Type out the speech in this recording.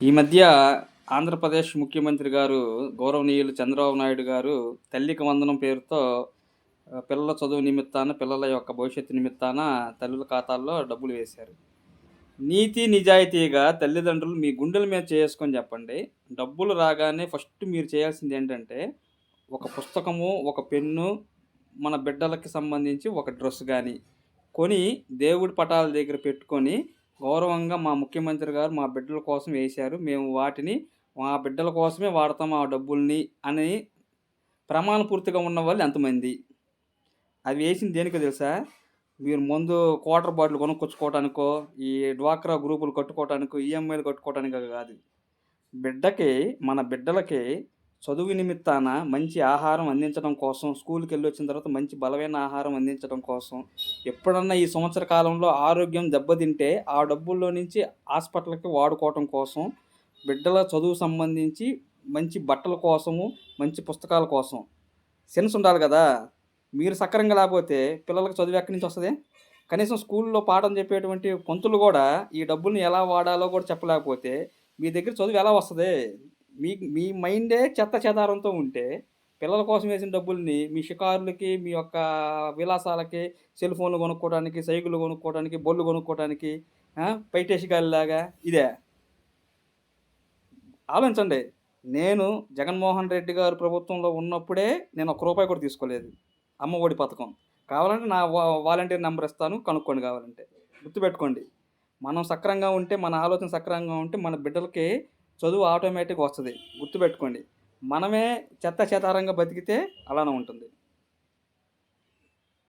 ఈ మధ్య ఆంధ్రప్రదేశ్ ముఖ్యమంత్రి గారు గౌరవనీయులు చంద్రబాబు నాయుడు గారు తల్లికి వందనం పేరుతో పిల్లల చదువు నిమిత్తాన పిల్లల యొక్క భవిష్యత్తు నిమిత్తాన తల్లుల ఖాతాల్లో డబ్బులు వేశారు. నీతి నిజాయితీగా తల్లిదండ్రులు మీ గుండెల మీద చేసుకొని చెప్పండి. డబ్బులు రాగానే ఫస్ట్ మీరు చేయాల్సింది ఏంటంటే ఒక పుస్తకము ఒక పెన్ను మన బిడ్డలకి సంబంధించి ఒక డ్రెస్ కానీ కొని దేవుడి పటాల దగ్గర పెట్టుకొని గౌరవంగా మా ముఖ్యమంత్రి గారు మా బిడ్డల కోసం వేశారు. మేము వాటిని మా బిడ్డల కోసమే వాడతాం ఆ డబ్బుల్ని అని ప్రమాణ పూర్తిగా ఉన్న వాళ్ళు ఎంతమంది? అవి వేసింది దేనికో తెలుసా? మీరు ముందు క్వార్టర్ బాటిల్ కొనుక్కొచ్చుకోవటానికో ఈ డ్వాక్రా గ్రూపులు కట్టుకోవటానికో ఈఎంఐలు కట్టుకోవటానికో కాదు. బిడ్డకి మన బిడ్డలకి చదువు నిమిత్తాన మంచి ఆహారం అందించడం కోసం స్కూల్కి వెళ్ళి వచ్చిన తర్వాత మంచి బలమైన ఆహారం అందించడం కోసం ఎప్పుడన్నా ఈ సంవత్సర కాలంలో ఆరోగ్యం దెబ్బతింటే ఆ డబ్బుల్లో నుంచి హాస్పిటల్కి వాడుకోవటం కోసం బిడ్డల చదువు సంబంధించి మంచి బట్టల కోసము మంచి పుస్తకాల కోసం. సెన్స్ ఉండాలి కదా? మీరు సక్రంగా లేకపోతే పిల్లలకు చదువు ఎక్కడి నుంచి వస్తుంది? కనీసం స్కూల్లో పాఠం చెప్పేటువంటి పంతులు కూడా ఈ డబ్బుల్ని ఎలా వాడాలో కూడా చెప్పలేకపోతే మీ దగ్గర చదువు ఎలా వస్తుంది? మీ మీ మైండే చెత్త చెదారంతో ఉంటే పిల్లల కోసం వేసిన డబ్బుల్ని మీ షికారులకి మీ యొక్క విలాసాలకి సెల్ ఫోన్లు కొనుక్కోవడానికి సైకిళ్ళు కొనుక్కోవడానికి బొల్లు కొనుక్కోవడానికి పైటేసి ఇదే. ఆలోచించండి. నేను జగన్మోహన్ రెడ్డి గారు ప్రభుత్వంలో ఉన్నప్పుడే నేను ఒక్క రూపాయి కూడా తీసుకోలేదు. అమ్మ ఒడి పథకం. కావాలంటే నా వా- వాలంటీర్ నెంబర్ ఇస్తాను కనుక్కోండి కావాలంటే. గుర్తుపెట్టుకోండి. మనం సక్రంగా ఉంటే మన ఆలోచన సక్రంగా ఉంటే మన బిడ్డలకి చదువు ఆటోమేటిక్గా వస్తుంది. గుర్తుపెట్టుకోండి. మనమే చెత్త చెతారంగా బతికితే అలానే ఉంటుంది.